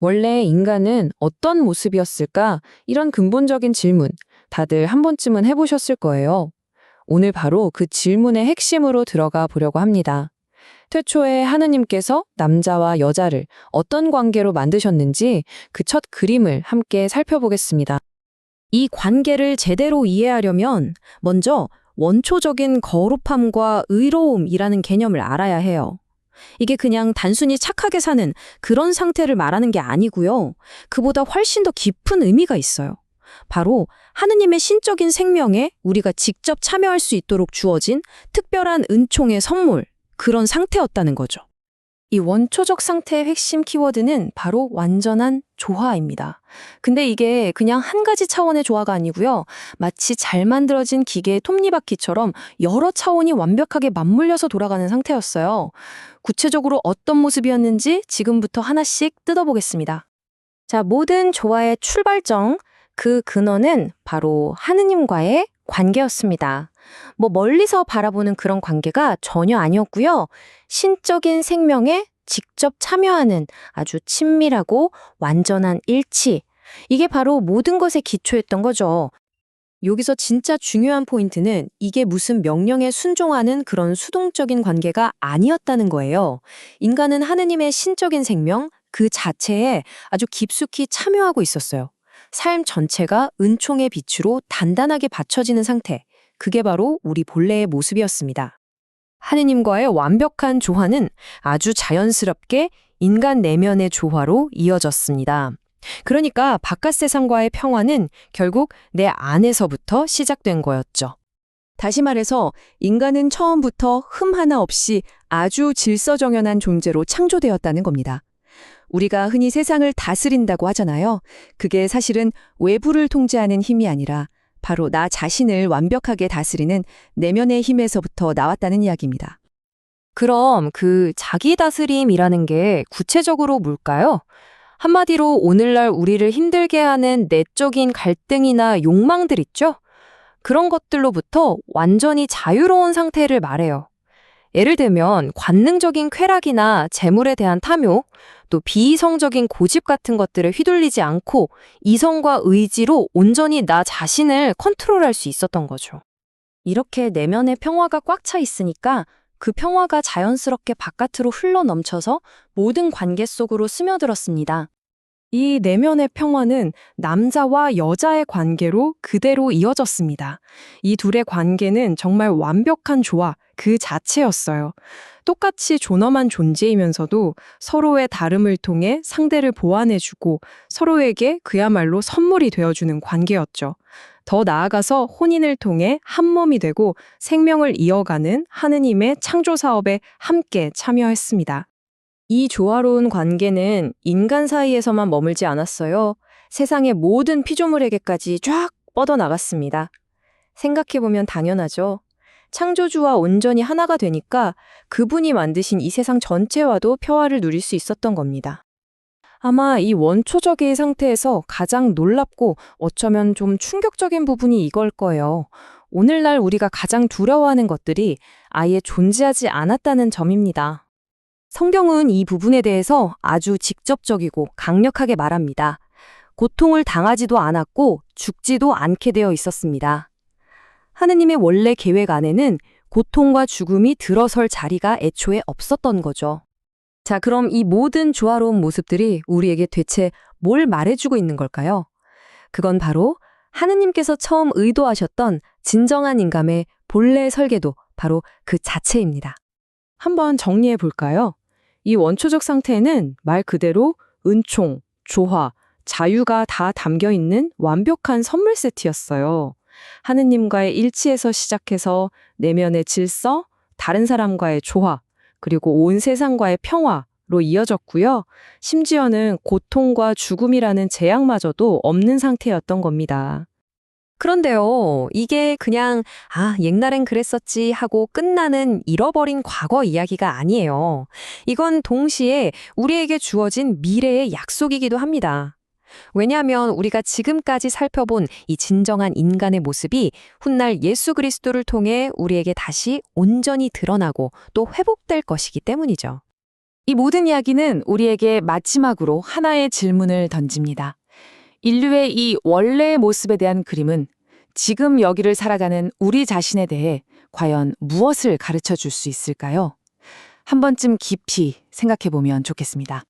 원래 인간은 어떤 모습이었을까? 이런 근본적인 질문, 다들 한 번쯤은 해보셨을 거예요. 오늘 바로 그 질문의 핵심으로 들어가 보려고 합니다. 태초에 하느님께서 남자와 여자를 어떤 관계로 만드셨는지 그 첫 그림을 함께 살펴보겠습니다. 이 관계를 제대로 이해하려면 먼저 원초적인 거룩함과 의로움이라는 개념을 알아야 해요. 이게 그냥 단순히 착하게 사는 그런 상태를 말하는 게 아니고요. 그보다 훨씬 더 깊은 의미가 있어요. 바로 하느님의 신적인 생명에 우리가 직접 참여할 수 있도록 주어진 특별한 은총의 선물, 그런 상태였다는 거죠. 이 원초적 상태의 핵심 키워드는 바로 완전한 조화입니다. 근데 이게 그냥 한 가지 차원의 조화가 아니고요. 마치 잘 만들어진 기계의 톱니바퀴처럼 여러 차원이 완벽하게 맞물려서 돌아가는 상태였어요. 구체적으로 어떤 모습이었는지 지금부터 하나씩 뜯어보겠습니다. 자, 모든 조화의 출발점, 그 근원은 바로 하느님과의 관계였습니다. 뭐 멀리서 바라보는 그런 관계가 전혀 아니었고요. 신적인 생명에 직접 참여하는 아주 친밀하고 완전한 일치. 이게 바로 모든 것의 기초였던 거죠. 여기서 진짜 중요한 포인트는 이게 무슨 명령에 순종하는 그런 수동적인 관계가 아니었다는 거예요. 인간은 하느님의 신적인 생명 그 자체에 아주 깊숙이 참여하고 있었어요. 삶 전체가 은총의 빛으로 단단하게 받쳐지는 상태. 그게 바로 우리 본래의 모습이었습니다. 하느님과의 완벽한 조화는 아주 자연스럽게 인간 내면의 조화로 이어졌습니다. 그러니까 바깥 세상과의 평화는 결국 내 안에서부터 시작된 거였죠. 다시 말해서 인간은 처음부터 흠 하나 없이 아주 질서정연한 존재로 창조되었다는 겁니다. 우리가 흔히 세상을 다스린다고 하잖아요. 그게 사실은 외부를 통제하는 힘이 아니라 바로 나 자신을 완벽하게 다스리는 내면의 힘에서부터 나왔다는 이야기입니다. 그럼 그 자기 다스림이라는 게 구체적으로 뭘까요? 한마디로 오늘날 우리를 힘들게 하는 내적인 갈등이나 욕망들 있죠? 그런 것들로부터 완전히 자유로운 상태를 말해요. 예를 들면 관능적인 쾌락이나 재물에 대한 탐욕, 또 비이성적인 고집 같은 것들을 휘둘리지 않고 이성과 의지로 온전히 나 자신을 컨트롤할 수 있었던 거죠. 이렇게 내면의 평화가 꽉 차 있으니까 그 평화가 자연스럽게 바깥으로 흘러 넘쳐서 모든 관계 속으로 스며들었습니다. 이 내면의 평화는 남자와 여자의 관계로 그대로 이어졌습니다. 이 둘의 관계는 정말 완벽한 조화 그 자체였어요. 똑같이 존엄한 존재이면서도 서로의 다름을 통해 상대를 보완해주고 서로에게 그야말로 선물이 되어주는 관계였죠. 더 나아가서 혼인을 통해 한 몸이 되고 생명을 이어가는 하느님의 창조 사업에 함께 참여했습니다. 이 조화로운 관계는 인간 사이에서만 머물지 않았어요. 세상의 모든 피조물에게까지 쫙 뻗어나갔습니다. 생각해보면 당연하죠. 창조주와 온전히 하나가 되니까 그분이 만드신 이 세상 전체와도 평화를 누릴 수 있었던 겁니다. 아마 이 원초적인 상태에서 가장 놀랍고 어쩌면 좀 충격적인 부분이 이걸 거예요. 오늘날 우리가 가장 두려워하는 것들이 아예 존재하지 않았다는 점입니다. 성경은 이 부분에 대해서 아주 직접적이고 강력하게 말합니다. 고통을 당하지도 않았고 죽지도 않게 되어 있었습니다. 하느님의 원래 계획 안에는 고통과 죽음이 들어설 자리가 애초에 없었던 거죠. 자, 그럼 이 모든 조화로운 모습들이 우리에게 대체 뭘 말해주고 있는 걸까요? 그건 바로 하느님께서 처음 의도하셨던 진정한 인감의 본래 설계도 바로 그 자체입니다. 한번 정리해 볼까요? 이 원초적 상태에는 말 그대로 은총, 조화, 자유가 다 담겨 있는 완벽한 선물 세트였어요. 하느님과의 일치에서 시작해서 내면의 질서, 다른 사람과의 조화, 그리고 온 세상과의 평화로 이어졌고요. 심지어는 고통과 죽음이라는 재앙마저도 없는 상태였던 겁니다. 그런데요, 이게 그냥, 아, 옛날엔 그랬었지 하고 끝나는 잃어버린 과거 이야기가 아니에요. 이건 동시에 우리에게 주어진 미래의 약속이기도 합니다. 왜냐하면 우리가 지금까지 살펴본 이 진정한 인간의 모습이 훗날 예수 그리스도를 통해 우리에게 다시 온전히 드러나고 또 회복될 것이기 때문이죠. 이 모든 이야기는 우리에게 마지막으로 하나의 질문을 던집니다. 인류의 이 원래의 모습에 대한 그림은 지금 여기를 살아가는 우리 자신에 대해 과연 무엇을 가르쳐 줄 수 있을까요? 한 번쯤 깊이 생각해 보면 좋겠습니다.